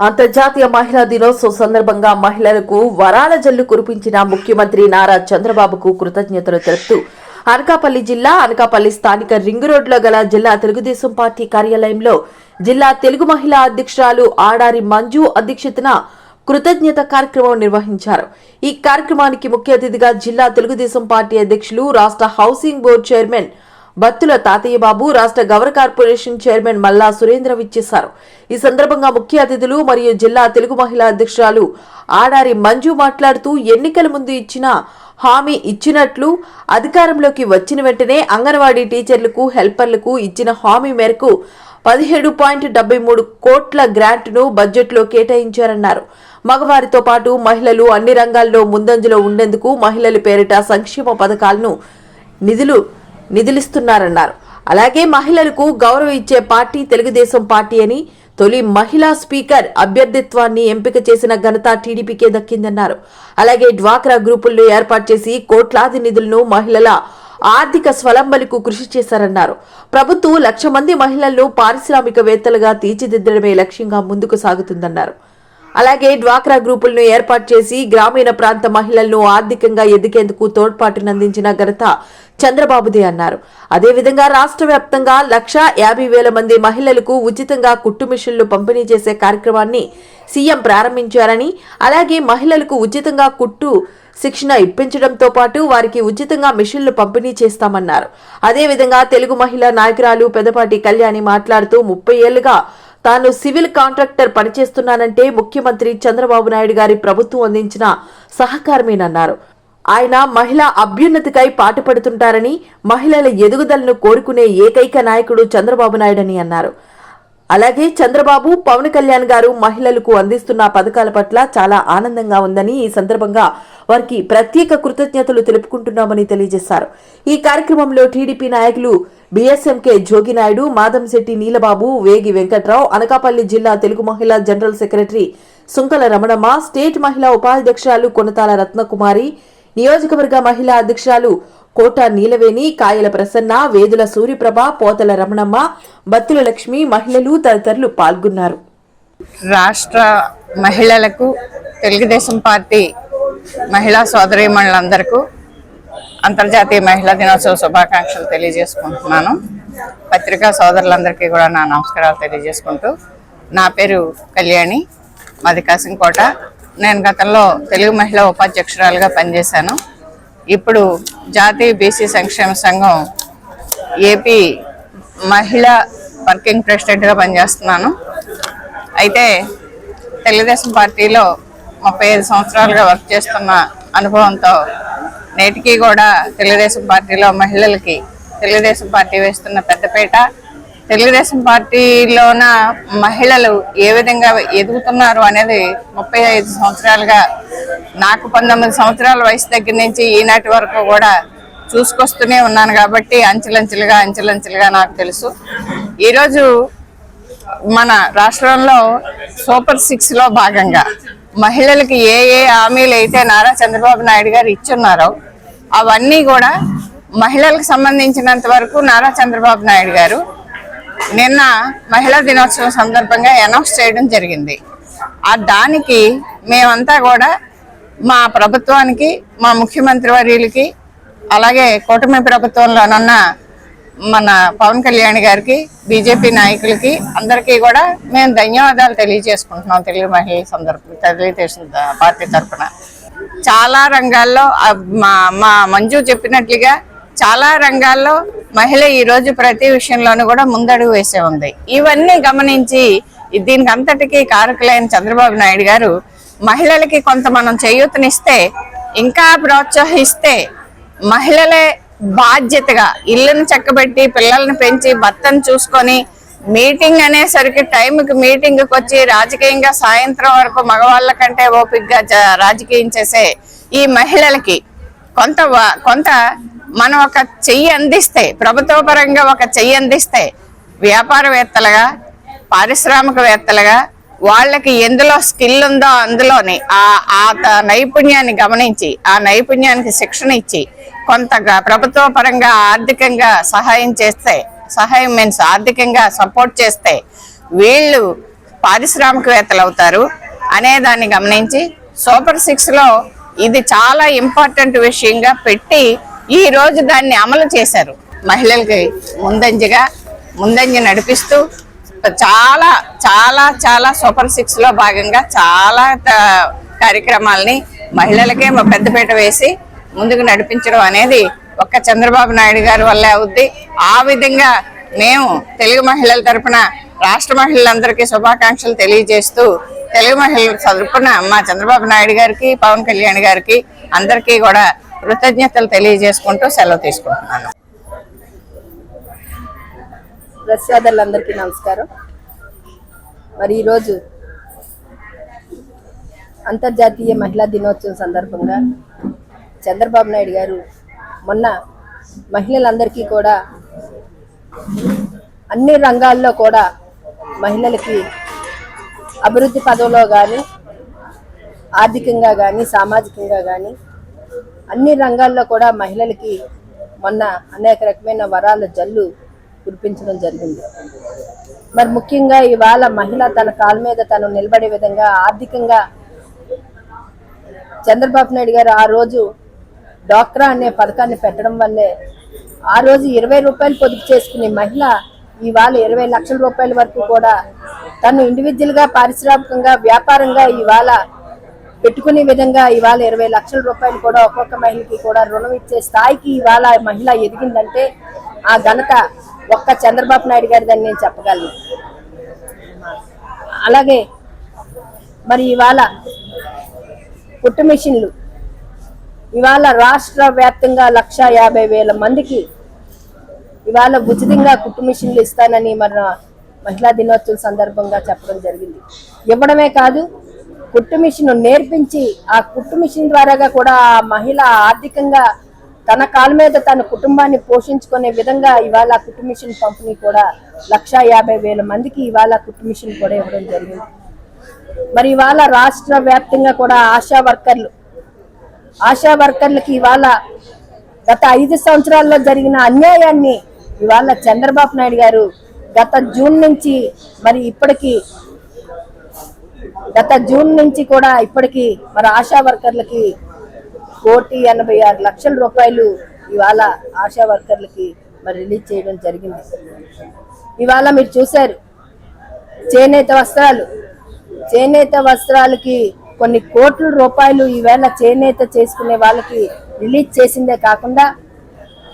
అంతర్జాతీయ మహిళా దినోత్సవం సందర్భంగా మహిళలకు వరాల జల్లు కురిపించిన ముఖ్యమంత్రి నారా చంద్రబాబుకు కృతజ్ఞతలు తెలుపుతూ అనకాపల్లి జిల్లా అనకాపల్లి స్థానిక రింగ్ రోడ్లో గల జిల్లా తెలుగుదేశం పార్టీ కార్యాలయంలో జిల్లా తెలుగు మహిళా అధ్యక్షురాలు ఆడారి మంజు అధ్యక్షతన కృతజ్ఞత కార్యక్రమం నిర్వహించారు. ఈ కార్యక్రమానికి ముఖ్య అతిథిగా జిల్లా తెలుగుదేశం పార్టీ అధ్యక్షులు రాష్ట్ర హౌసింగ్ బోర్డు చైర్మన్ బత్తుల తాతయ్య బాబు రాష్ట్ర గవర్ కార్పొరేషన్ చైర్మన్ మల్లా సురేంద్ర విచ్చేశారు. ఈ సందర్భంగా ముఖ్య అతిథులు మరియు జిల్లా తెలుగు మహిళా అధ్యక్షురాలు ఆడారి మంజు మాట్లాడుతూ ఎన్నికల ముందు ఇచ్చిన హామీ ఇచ్చినట్లు అధికారంలోకి వచ్చిన వెంటనే అంగన్వాడీ టీచర్లకు హెల్పర్లకు ఇచ్చిన హామీ మేరకు పదిహేడు పాయింట్ డెబ్బై మూడు కోట్ల గ్రాంట్ను బడ్జెట్లో కేటాయించారన్నారు. మగవారితో పాటు మహిళలు అన్ని రంగాల్లో ముందంజలో ఉండేందుకు మహిళల పేరిట సంక్షేమ పథకాలను నిధులు నిధులిస్తున్నారన్నారు. అలాగే మహిళలకు గౌరవం ఇచ్చే పార్టీ తెలుగుదేశం పార్టీ అని తొలి మహిళా స్పీకర్ అభ్యర్థిత్వాన్ని ఎంపిక చేసిన ఘనత టీడీపీకే దక్కిందన్నారు. అలాగే డ్వాక్రా గ్రూపుల్లో ఏర్పాటు చేసి కోట్లాది నిధులను మహిళల ఆర్థిక స్వలంబలకు కృషి చేశారన్నారు. ప్రభుత్వం లక్ష మంది మహిళలను పారిశ్రామికవేత్తలుగా తీర్చిదిద్దడమే లక్ష్యంగా ముందుకు సాగుతుందన్నారు. అలాగే డ్వాక్రా గ్రూపులను ఏర్పాటు చేసి గ్రామీణ ప్రాంత మహిళలను ఆర్థికంగా ఎదిగేందుకు తోడ్పాటునందించిన ఘనత చంద్రబాబుదే అన్నారు. అదేవిధంగా రాష్ట్ర వ్యాప్తంగా లక్ష యాభై వేల మంది మహిళలకు ఉచితంగా కుట్టు మిషన్లు పంపిణీ చేసే కార్యక్రమాన్ని సీఎం ప్రారంభించారని అలాగే మహిళలకు ఉచితంగా కుట్టు శిక్షణ ఇప్పించడంతో పాటు వారికి ఉచితంగా మిషన్లు పంపిణీ చేస్తామన్నారు. అదేవిధంగా తెలుగు మహిళా నాయకురాలు పెదపాటి కళ్యాణి మాట్లాడుతూ ముప్పై ఏళ్ళుగా తాను సివిల్ కాంట్రాక్టర్ పనిచేస్తున్నానంటే ముఖ్యమంత్రి చంద్రబాబు నాయుడు గారి ప్రభుత్వం అందించిన సహకారమేనన్నారు. ఆయన మహిళా అభ్యున్నతికై పాటుపడుతుంటారని మహిళల ఎదుగుదలను కోరుకునే ఏకైక నాయకుడు చంద్రబాబు నాయుడని అన్నారు. అలాగే చంద్రబాబు పవన్ కళ్యాణ్ గారు మహిళలకు అందిస్తున్న పథకాల పట్ల చాలా ఆనందంగా ఉందని ఈ సందర్భంగా వారికి ప్రత్యేక కృతజ్ఞతలు తెలుపుకుంటున్నామని తెలియజేశారు. ఈ కార్యక్రమంలో టీడీపీ నాయకులు బీఎస్ఎంకే జోగినాయుడు మాదంశెట్టి నీలబాబు వేగి వెంకట్రావు అనకాపల్లి జిల్లా తెలుగు మహిళా general secretary Sunkala Ramanamma state మహిళా ఉపాధ్యక్షురాలు కొనతాల రత్నకుమారి నియోజకవర్గ మహిళా అధ్యక్షురాలు కోట నీలవేణి కాయల ప్రసన్న వేదుల సూర్యప్రభ పోతల రమణమ్మ బత్తుల లక్ష్మి మహిళలు తదితరులు పాల్గొన్నారు. రాష్ట్ర మహిళలకు తెలుగుదేశం పార్టీ మహిళా సోదరీమణులందరికీ అంతర్జాతీయ మహిళా దినోత్సవ శుభాకాంక్షలు తెలియజేసుకుంటున్నాను. పత్రికా సోదరులందరికీ కూడా నా నమస్కారాలు తెలియజేసుకుంటూ నా పేరు కళ్యాణి మాది కాసింకోట నేను గతంలో తెలుగు మహిళా ఉపాధ్యక్షురాలుగా పనిచేశాను. ఇప్పుడు జాతీయ బీసీ సంక్షేమ సంఘం ఏపీ మహిళా వర్కింగ్ ప్రెసిడెంట్గా పనిచేస్తున్నాను. అయితే తెలుగుదేశం పార్టీలో ముప్పై ఐదు సంవత్సరాలుగా వర్క్ చేస్తున్న అనుభవంతో నేటికి కూడా తెలుగుదేశం పార్టీలో మహిళలకి తెలుగుదేశం పార్టీ వేస్తున్న పెద్దపీట తెలుగుదేశం పార్టీలోన మహిళలు ఏ విధంగా ఎదుగుతున్నారు అనేది ముప్పై ఐదు సంవత్సరాలుగా నాకు పంతొమ్మిది సంవత్సరాల వయసు దగ్గర నుంచి ఈనాటి వరకు కూడా చూసుకొస్తూనే ఉన్నాను కాబట్టి అంచెలంచెలుగా అంచెలంచెలుగా నాకు తెలుసు. ఈరోజు మన రాష్ట్రంలో సూపర్ సిక్స్లో భాగంగా మహిళలకి ఏ ఏ హామీలు అయితే నారా చంద్రబాబు నాయుడు గారు ఇచ్చున్నారో అవన్నీ కూడా మహిళలకు సంబంధించినంత వరకు నారా చంద్రబాబు నాయుడు గారు నిన్న మహిళా దినోత్సవం సందర్భంగా అనౌన్స్ చేయడం జరిగింది. ఆ దానికి మేమంతా కూడా మా ప్రభుత్వానికి మా ముఖ్యమంత్రి వర్యులకి అలాగే కూటమి ప్రభుత్వంలోనున్న మన పవన్ కళ్యాణ్ గారికి బీజేపీ నాయకులకి అందరికీ కూడా మేము ధన్యవాదాలు తెలియజేసుకుంటున్నాం తెలుగు మహిళల సందర్భం తెలుగుదేశం పార్టీ తరఫున చాలా రంగాల్లో మా మా మంజు చెప్పినట్లుగా చాలా రంగాల్లో మహిళ ఈరోజు ప్రతి విషయంలోనూ కూడా ముందడుగు వేసే ఉంది. ఇవన్నీ గమనించి దీనికి అంతటికీ కారకులైన చంద్రబాబు నాయుడు గారు మహిళలకి కొంత మనం చేయూతనిస్తే ఇంకా ప్రోత్సహిస్తే మహిళలే బాధ్యతగా ఇల్లుని చక్కబెట్టి పిల్లల్ని పెంచి భర్తను చూసుకొని మీటింగ్ అనేసరికి టైంకి మీటింగ్కి వచ్చి రాజకీయంగా సాయంత్రం వరకు మగవాళ్ళ కంటే ఓపికగా రాజకీయం చేసే ఈ మహిళలకి కొంత కొంత మనం ఒక చెయ్యి అందిస్తే ప్రభుత్వపరంగా ఒక చెయ్యి అందిస్తే వ్యాపారవేత్తలుగా పారిశ్రామికవేత్తలుగా వాళ్ళకి ఎందులో స్కిల్ ఉందో అందులోని ఆ ఆ త- నైపుణ్యాన్ని గమనించి ఆ నైపుణ్యానికి శిక్షణ ఇచ్చి కొంత ప్రభుత్వ పరంగా ఆర్థికంగా సహాయం చేస్తే సహాయం మీన్స్ ఆర్థికంగా సపోర్ట్ చేస్తే వీళ్ళు పారిశ్రామికవేత్తలు అవుతారు అనేదాన్ని గమనించి సూపర్ సిక్స్లో ఇది చాలా ఇంపార్టెంట్ విషయంగా పెట్టి ఈ రోజు దాన్ని అమలు చేశారు. మహిళలకి ముందంజగా ముందంజ నడిపిస్తూ చాలా చాలా చాలా సూపర్ సిక్స్లో భాగంగా చాలా కార్యక్రమాలని కార్యక్రమాల్ని మహిళలకే మ- పెద్దపీట వేసి ముందుకు నడిపించడం అనేది ఒక్క చంద్రబాబు నాయుడు గారి వల్లే అవుద్ది. ఆ విధంగా మేము తెలుగు మహిళల తరపున రాష్ట్ర మహిళలందరికీ శుభాకాంక్షలు తెలియజేస్తూ తెలుగు మహిళల తరఫున మా చంద్రబాబు నాయుడు గారికి పవన్ కళ్యాణ్ గారికి అందరికీ కూడా కృతజ్ఞతలు తెలియజేసుకుంటూ సెలవు తీసుకుంటున్నాను. ప్రసాదాలందరికీ నమస్కారం. మరి ఈరోజు అంతర్జాతీయ మహిళా దినోత్సవం సందర్భంగా చంద్రబాబు నాయుడు గారు మొన్న మహిళలందరికీ కూడా అన్ని రంగాల్లో కూడా మహిళలకి అభివృద్ధి పదంలో కానీ ఆర్థికంగా కానీ సామాజికంగా కానీ అన్ని రంగాల్లో కూడా మహిళలకి మొన్న అనేక రకమైన వరాల జల్లు కురిపించడం జరిగింది. మరి ముఖ్యంగా ఇవాళ మహిళ తన కాల మీద తను నిలబడే విధంగా ఆర్థికంగా చంద్రబాబు నాయుడు గారు ఆ రోజు డాక్రా అనే పథకాన్ని పెట్టడం వల్లే ఆ రోజు ఇరవై రూపాయలు పొదుపు చేసుకునే మహిళ ఇవాళ ఇరవై లక్షల రూపాయల వరకు కూడా తను ఇండివిజువల్గా పారిశ్రామికంగా వ్యాపారంగా ఇవాళ పెట్టుకునే విధంగా ఇవాళ ఇరవై లక్షల రూపాయలు కూడా ఒక్కొక్క మహిళకి కూడా రుణం ఇచ్చే స్థాయికి ఇవాళ మహిళ ఎదిగిందంటే ఆ ఘనత ఒక్క చంద్రబాబు నాయుడు గారిదని నేను చెప్పగలను. అలాగే మరి ఇవాళ పుట్టు మిషన్లు ఇవాళ రాష్ట్ర వ్యాప్తంగా లక్ష యాభై వేల మందికి ఇవాళ ఉచితంగా కుట్టు మిషన్లు ఇస్తానని మన మహిళా దినోత్సవం సందర్భంగా చెప్పడం జరిగింది. ఇవ్వడమే కాదు కుట్టు మిషన్ నేర్పించి ఆ కుట్టు మిషన్ ద్వారాగా కూడా ఆ మహిళ ఆర్థికంగా తన కాలు మీద తన కుటుంబాన్ని పోషించుకునే విధంగా ఇవాళ కుట్టు మిషన్ పంపిణీ కూడా లక్ష యాభై వేల మందికి ఇవాళ కుట్టు మిషన్ కూడా ఇవ్వడం జరిగింది. మరి ఇవాళ రాష్ట్ర వ్యాప్తంగా కూడా ఆశా వర్కర్లు ఆశా వర్కర్లకి ఇవాళ గత ఐదు సంవత్సరాల్లో జరిగిన అన్యాయాన్ని ఇవాళ చంద్రబాబు నాయుడు గారు గత జూన్ నుంచి మరి ఇప్పటికీ గత జూన్ నుంచి కూడా ఇప్పటికీ మరి ఆశా వర్కర్లకి కోటి ఎనభై ఆరు లక్షల రూపాయలు ఇవాళ ఆశా వర్కర్లకి మరి రిలీజ్ చేయడం జరిగింది. ఇవాళ మీరు చూశారు చేనేత వస్త్రాలు. చేనేత వస్త్రాలకి కొన్ని కోట్ల రూపాయలు ఈవేళ చేనేత చేసుకునే వాళ్ళకి రిలీజ్ చేసిందే కాకుండా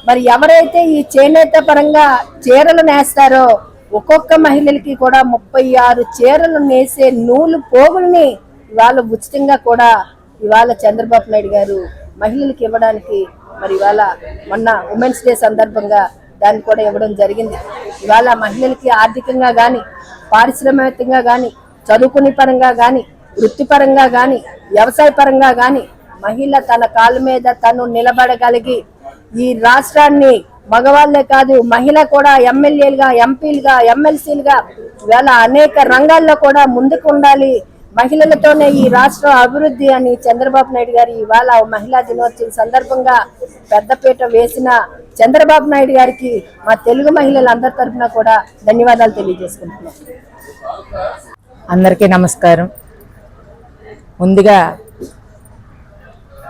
మరి ఎవరైతే ఈ చేనేత పరంగా చీరలు నేస్తారో ఒక్కొక్క మహిళలకి కూడా ముప్పై ఆరు చీరలు నేసే నూలు పోగుల్ని ఇవాళ ఉచితంగా కూడా ఇవాళ చంద్రబాబు నాయుడు గారు మహిళలకు ఇవ్వడానికి మరి ఇవాళ మొన్న ఉమెన్స్ డే సందర్భంగా దాన్ని కూడా ఇవ్వడం జరిగింది. ఇవాళ మహిళలకి ఆర్థికంగా కానీ పారిశ్రామికంగా కానీ చదువుకునే పరంగా కానీ వృత్తిపరంగా కానీ వ్యవసాయ పరంగా కానీ మహిళ తన కాళ్ళ మీద తను నిలబడగలిగి ఈ రాష్ట్రాన్ని మగవాళ్ళే కాదు మహిళ కూడా ఎమ్మెల్యేలుగా ఎంపీలుగా ఎమ్మెల్సీలుగా ఇవాళ అనేక రంగాల్లో కూడా ముందుకు ఉండాలి మహిళలతోనే ఈ రాష్ట్రం అభివృద్ధి అని చంద్రబాబు నాయుడు గారు ఇవాళ మహిళా దినోత్సవం సందర్భంగా పెద్దపీట వేసిన చంద్రబాబు నాయుడు గారికి మా తెలుగు మహిళలందరి తరఫున కూడా ధన్యవాదాలు తెలియజేసుకుంటున్నాం. అందరికీ నమస్కారం. ముందుగా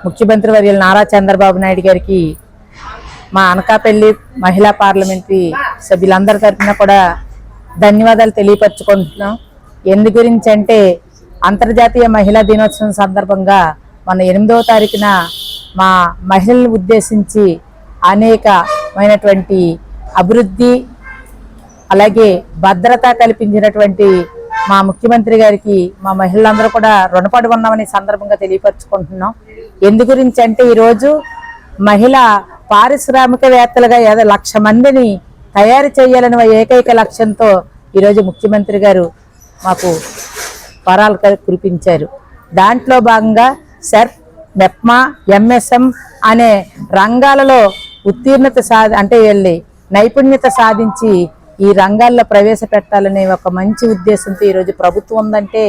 ముఖ్యమంత్రి వర్యులు నారా చంద్రబాబు నాయుడు గారికి మా అనకాపల్లి మహిళా పార్లమెంటరీ సభ్యులందరి తరఫున కూడా ధన్యవాదాలు తెలియపరచుకుంటున్నాం. ఎందు గురించి అంటే అంతర్జాతీయ మహిళా దినోత్సవం సందర్భంగా మన ఎనిమిదవ తారీఖున మా మహిళలను ఉద్దేశించి అనేకమైనటువంటి అభివృద్ధి అలాగే భద్రత కల్పించినటువంటి మా ముఖ్యమంత్రి గారికి మా మహిళలందరూ కూడా రుణపడి ఉన్నామని సందర్భంగా తెలియపరచుకుంటున్నాం. ఎందు గురించి అంటే ఈరోజు మహిళ పారిశ్రామికవేత్తలుగా ఏదో లక్ష మందిని తయారు చేయాలని ఏకైక లక్ష్యంతో ఈరోజు ముఖ్యమంత్రి గారు మాకు వరాలు కురిపించారు. దాంట్లో భాగంగా సెర్ప్ మెప్మా ఎంఎస్ఎం అనే రంగాలలో ఉత్తీర్ణత సాధి అంటే వెళ్ళి నైపుణ్యత సాధించి ఈ రంగాల్లో ప్రవేశపెట్టాలనే ఒక మంచి ఉద్దేశంతో ఈరోజు ప్రభుత్వం ఉందంటే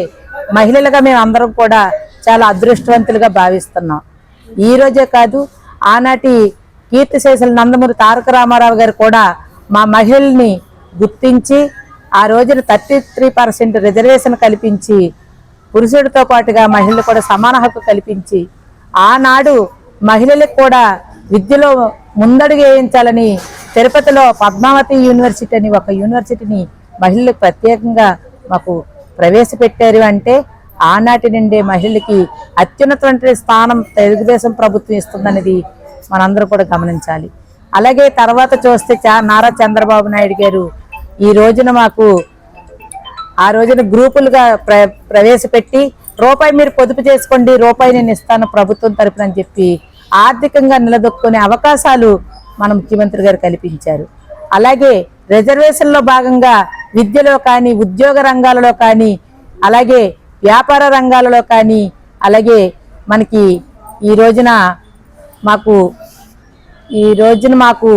మహిళలుగా మేము అందరం కూడా చాలా అదృష్టవంతులుగా భావిస్తున్నాం. ఈ రోజే కాదు ఆనాటి కీర్తిశేషులు నందమూరి తారక రామారావు గారు కూడా మా మహిళల్ని గుర్తించి ఆ రోజున థర్టీ త్రీ పర్సెంట్ రిజర్వేషన్ కల్పించి పురుషుడితో పాటుగా మహిళలు కూడా సమాన హక్కు కల్పించి ఆనాడు మహిళలకు కూడా విద్యలో ముందడుగు వేయించాలని తిరుపతిలో పద్మావతి యూనివర్సిటీ అని ఒక యూనివర్సిటీని మహిళలకు ప్రత్యేకంగా మాకు ప్రవేశపెట్టారు అంటే ఆనాటి నుండే మహిళలకి అత్యున్నతమైన స్థానం తెలుగుదేశం ప్రభుత్వం ఇస్తుందనేది మనందరూ కూడా గమనించాలి. అలాగే తర్వాత చూస్తే నారా చంద్రబాబు నాయుడు గారు ఈ రోజున మాకు ఆ రోజున గ్రూపులుగా ప్ర ప్రవేశపెట్టి రూపాయి మీరు పొదుపు చేసుకోండి రూపాయి నేను ఇస్తాను ప్రభుత్వం తరపున అని చెప్పి ఆర్థికంగా నిలదొక్కునే అవకాశాలు మన ముఖ్యమంత్రి గారు కల్పించారు. అలాగే రిజర్వేషన్లో భాగంగా విద్యలో కానీ ఉద్యోగ రంగాలలో కానీ అలాగే వ్యాపార రంగాలలో కానీ అలాగే మనకి ఈ రోజున మాకు ఈ రోజున మాకు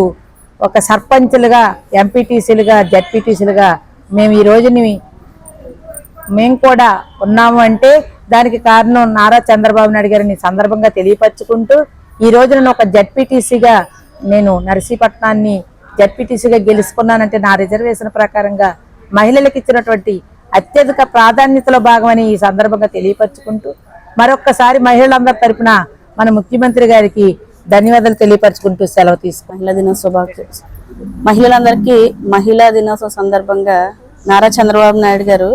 ఒక సర్పంచ్లుగా ఎంపీటీసీలుగా జడ్పీటీసీలుగా మేము ఈ రోజుని మేము కూడా ఉన్నాము అంటే దానికి కారణం నారా చంద్రబాబు నాయుడు గారిని సందర్భంగా తెలియపరచుకుంటూ ఈ రోజున నేను ఒక జడ్పీటీసీగా నేను నర్సీపట్నాన్ని జడ్పీటీసీగా గెలుచుకున్నానంటే నా రిజర్వేషన్ ప్రకారంగా మహిళలకు ఇచ్చినటువంటి అత్యధిక ప్రాధాన్యతలో భాగమని ఈ సందర్భంగా తెలియపరచుకుంటూ మరొక్కసారి మహిళలందరి తరపున మన ముఖ్యమంత్రి గారికి ధన్యవాదాలు తెలియపరచుకుంటూ సెలవు తీసుకు మహిళా దినోత్సవ శుభాకాంక్షలు. మహిళలందరికీ మహిళా దినోత్సవం సందర్భంగా నారా చంద్రబాబు నాయుడు గారు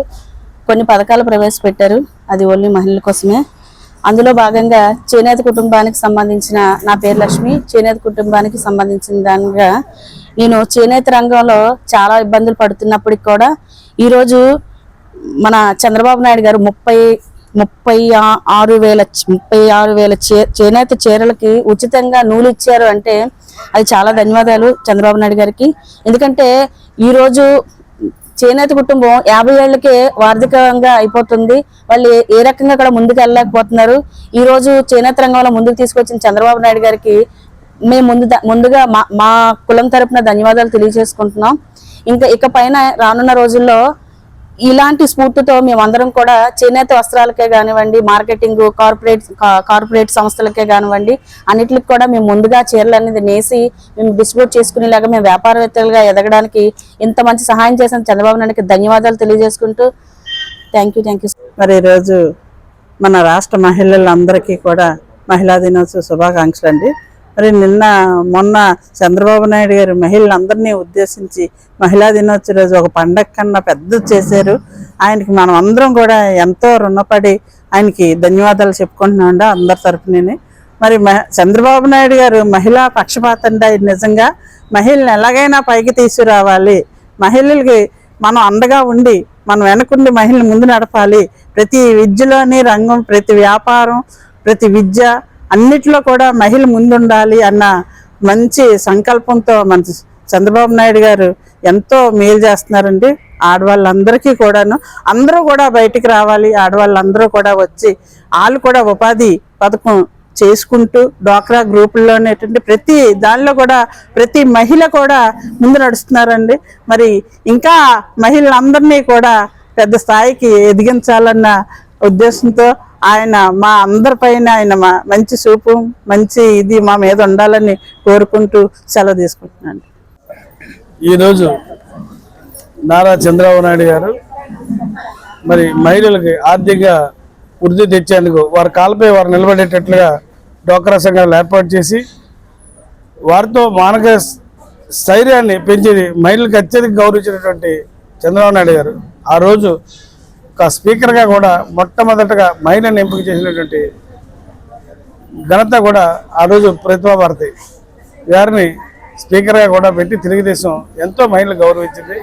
కొన్ని పథకాలు ప్రవేశపెట్టారు. అది ఓన్లీ మహిళల కోసమే. అందులో భాగంగా చేనేత కుటుంబానికి సంబంధించిన నా పేరు లక్ష్మి. చేనేత కుటుంబానికి సంబంధించిన దానిగా నేను చేనేత రంగంలో చాలా ఇబ్బందులు పడుతున్నప్పటికి కూడా ఈరోజు మన చంద్రబాబు నాయుడు గారు ముప్పై ముప్పై ఆరు వేల ముప్పై ఆరు వేల చే చేనేత చీరలకి ఉచితంగా నూలు ఇచ్చారు అంటే అది చాలా ధన్యవాదాలు చంద్రబాబు నాయుడు గారికి. ఎందుకంటే ఈరోజు చేనేత కుటుంబం యాభై ఏళ్ళకే వార్ధికంగా అయిపోతుంది. వాళ్ళు ఏ- రకంగా అక్కడ ముందుకు వెళ్ళలేకపోతున్నారు. ఈ రోజు చేనేత రంగంలో ముందుకు తీసుకొచ్చిన చంద్రబాబు నాయుడు గారికి మేము ముందు ముందుగా మా మా కులం తరపున ధన్యవాదాలు తెలియజేసుకుంటున్నాం. ఇంకా ఇక పైన రానున్న రోజుల్లో ఇలాంటి స్ఫూర్తితో మేమందరం కూడా చేనేత వస్త్రాలకే కానివ్వండి మార్కెటింగ్ కార్పొరేట్ కార్పొరేట్ సంస్థలకే కానివ్వండి అన్నిటికి కూడా మేము ముందుగా చీరలు అనేది నేసి మేము డిస్ట్రిబ్యూట్ చేసుకునేలాగా మేము వ్యాపారవేత్తలుగా ఎదగడానికి ఇంత మంచి సహాయం చేసిన చంద్రబాబు నాయుడుకి ధన్యవాదాలు తెలియజేసుకుంటూ థ్యాంక్ యూ థ్యాంక్ యూ మరి ఈరోజు మన రాష్ట్ర మహిళలందరికీ కూడా మహిళా దినోత్సవ శుభాకాంక్షలు అండి మరి నిన్న మొన్న చంద్రబాబు నాయుడు గారు మహిళలందరినీ ఉద్దేశించి మహిళా దినోత్సవ రోజు ఒక పండగ కన్నా పెద్ద చేశారు. ఆయనకి మనం అందరం కూడా ఎంతో రుణపడి ఆయనకి ధన్యవాదాలు చెప్పుకుంటున్నామండి అందరి తరపునని మరి చంద్రబాబు నాయుడు గారు మహిళా పక్షపాతం ఆయన నిజంగా. మహిళని ఎలాగైనా పైకి తీసుకురావాలి. మహిళలకి మనం అండగా ఉండి మనం వెనకుండి మహిళను ముందు నడపాలి. ప్రతి విద్యలోని రంగం ప్రతి వ్యాపారం ప్రతి విద్య అన్నిట్లో కూడా మహిళ ముందుండాలి అన్న మంచి సంకల్పంతో మన చంద్రబాబు నాయుడు గారు ఎంతో మేలు చేస్తున్నారండి. ఆడవాళ్ళందరికీ కూడాను. అందరూ కూడా బయటికి రావాలి. ఆడవాళ్ళందరూ కూడా వచ్చి వాళ్ళు కూడా ఉపాధి పథకం చేసుకుంటూ డ్వాక్రా గ్రూపుల్లోనేటువంటి ప్రతి దానిలో కూడా ప్రతి మహిళ కూడా ముందు నడుస్తున్నారండి. మరి ఇంకా మహిళలందరినీ కూడా పెద్ద స్థాయికి ఎదిగించాలన్న ఉద్దేశంతో ఆయన మా అందరిపైన ఆయన మా మంచి చూపు మంచి ఇది మా మీద ఉండాలని కోరుకుంటూ సెలవు తీసుకుంటున్నాను. ఈరోజు నారా చంద్రబాబు నాయుడు గారు మరి మహిళలకి ఆర్థిక వృద్ధి తెచ్చేందుకు వారి కాళ్ళపై వారు నిలబడేటట్లుగా డోక్రా సంఘాలు ఏర్పాటు చేసి వారితో మానక స్థైర్యాన్ని పెంచేది మహిళలకు అత్యధిక గౌరవించినటువంటి చంద్రబాబు నాయుడు గారు. ఆ రోజు ఒక స్పీకర్గా కూడా మొట్టమొదటగా మహిళను ఎంపిక చేసినటువంటి ఘనత కూడా ఆ రోజు ప్రతిభాభారతి గారిని స్పీకర్గా కూడా పెట్టి తెలుగుదేశం ఎంతో మహిళలు గౌరవించింది.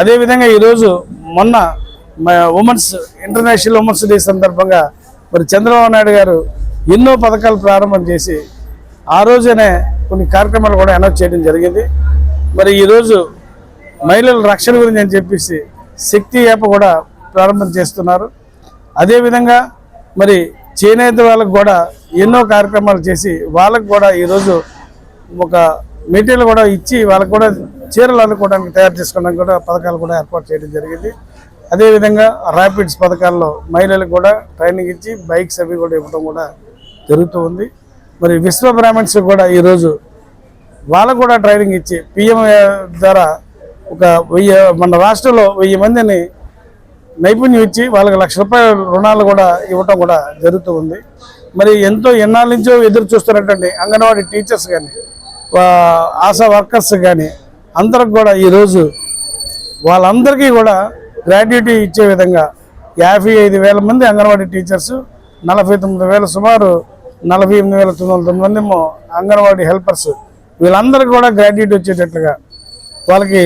అదేవిధంగా ఈరోజు మొన్న ఉమెన్స్ ఇంటర్నేషనల్ ఉమెన్స్ డే సందర్భంగా మరి చంద్రబాబు నాయుడు గారు ఎన్నో పథకాలు ప్రారంభం చేసి ఆ రోజునే కొన్ని కార్యక్రమాలు కూడా అనౌన్స్ చేయడం జరిగింది. మరి ఈరోజు మహిళల రక్షణ గురించి అని చెప్పేసి శక్తి యాప్ కూడా ప్రారంభం చేస్తున్నారు. అదేవిధంగా మరి చేనేత వాళ్ళకు కూడా ఎన్నో కార్యక్రమాలు చేసి వాళ్ళకు కూడా ఈరోజు ఒక మెటీరియల్ కూడా ఇచ్చి వాళ్ళకు కూడా చీరలు అనుకోవడానికి తయారు చేసుకోవడానికి కూడా పథకాలు కూడా ఏర్పాటు చేయడం జరిగింది. అదేవిధంగా ర్యాపిడ్స్ పథకాల్లో మహిళలకు కూడా ట్రైనింగ్ ఇచ్చి బైక్స్ అవి కూడా ఇవ్వడం కూడా జరుగుతూ ఉంది. మరి విశ్వ బ్రాహ్మణ్స్ కూడా ఈరోజు వాళ్ళకు కూడా ట్రైనింగ్ ఇచ్చి పిఎం ద్వారా ఒక వెయ్యి మన రాష్ట్రంలో వెయ్యి మందిని నైపుణ్యం ఇచ్చి వాళ్ళకి లక్ష రూపాయల రుణాలు కూడా ఇవ్వటం కూడా జరుగుతూ ఉంది. మరి ఎంతో ఎన్నాళ్ళ నుంచో ఎదురు చూస్తున్నటువంటి అంగన్వాడీ టీచర్స్ కానీ ఆశా వర్కర్స్ కానీ అందరికి కూడా ఈరోజు వాళ్ళందరికీ కూడా గ్రాడ్యుయేటీ ఇచ్చే విధంగా యాభై ఐదు వేల మంది అంగన్వాడీ టీచర్స్ నలభై తొమ్మిది వేల సుమారు నలభై ఎనిమిది వేల తొమ్మిది వందల తొమ్మిది మంది అంగన్వాడీ హెల్పర్స్ వీళ్ళందరికీ కూడా గ్రాడ్యుయేట్ వచ్చేటట్లుగా వాళ్ళకి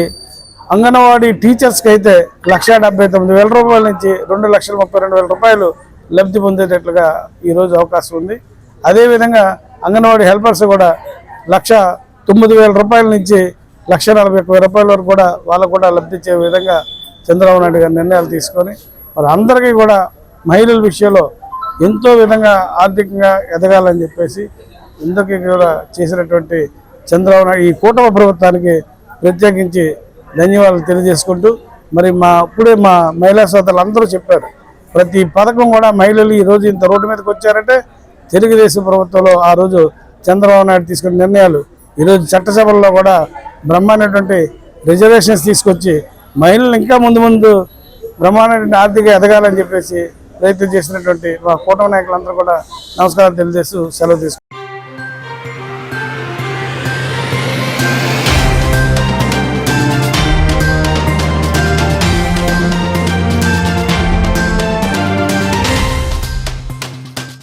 అంగన్వాడీ టీచర్స్కి అయితే లక్ష డెబ్బై తొమ్మిది వేల రూపాయల నుంచి రెండు లక్షల ముప్పై రెండు వేల రూపాయలు లబ్ధి పొందేటట్లుగా ఈరోజు అవకాశం ఉంది. అదేవిధంగా అంగన్వాడీ హెల్పర్స్ కూడా లక్ష తొమ్మిది వేల రూపాయల నుంచి లక్ష నలభై ఒక్క రూపాయల వరకు కూడా వాళ్ళకు కూడా లబ్ధి ఇచ్చే విధంగా చంద్రబాబు నాయుడు గారు నిర్ణయాలు తీసుకొని మరి అందరికీ కూడా మహిళల విషయంలో ఎంతో విధంగా ఆర్థికంగా ఎదగాలని చెప్పేసి ఇందుకు కూడా చేసినటువంటి చంద్రబాబు నాయుడు ఈ కూటమి ప్రభుత్వానికి ప్రత్యేకించి ధన్యవాదాలు తెలియజేసుకుంటూ మరి మా ఇప్పుడే మా మహిళా సోదరులు అందరూ చెప్పారు. ప్రతి పథకం కూడా మహిళలు ఈరోజు ఇంత రోడ్డు మీదకి వచ్చారంటే తెలుగుదేశం ప్రభుత్వంలో ఆ రోజు చంద్రబాబు నాయుడు తీసుకున్న నిర్ణయాలు ఈరోజు చట్టసభల్లో కూడా బ్రహ్మాండటువంటి రిజర్వేషన్స్ తీసుకొచ్చి మహిళలు ఇంకా ముందు ముందు బ్రహ్మాండటువంటి ఆర్థిక ఎదగాలని చెప్పేసి ప్రయత్నం చేసినటువంటి మా కూటమి నాయకులందరూ కూడా నమస్కారం తెలియజేస్తూ సెలవు తీసుకుంటారు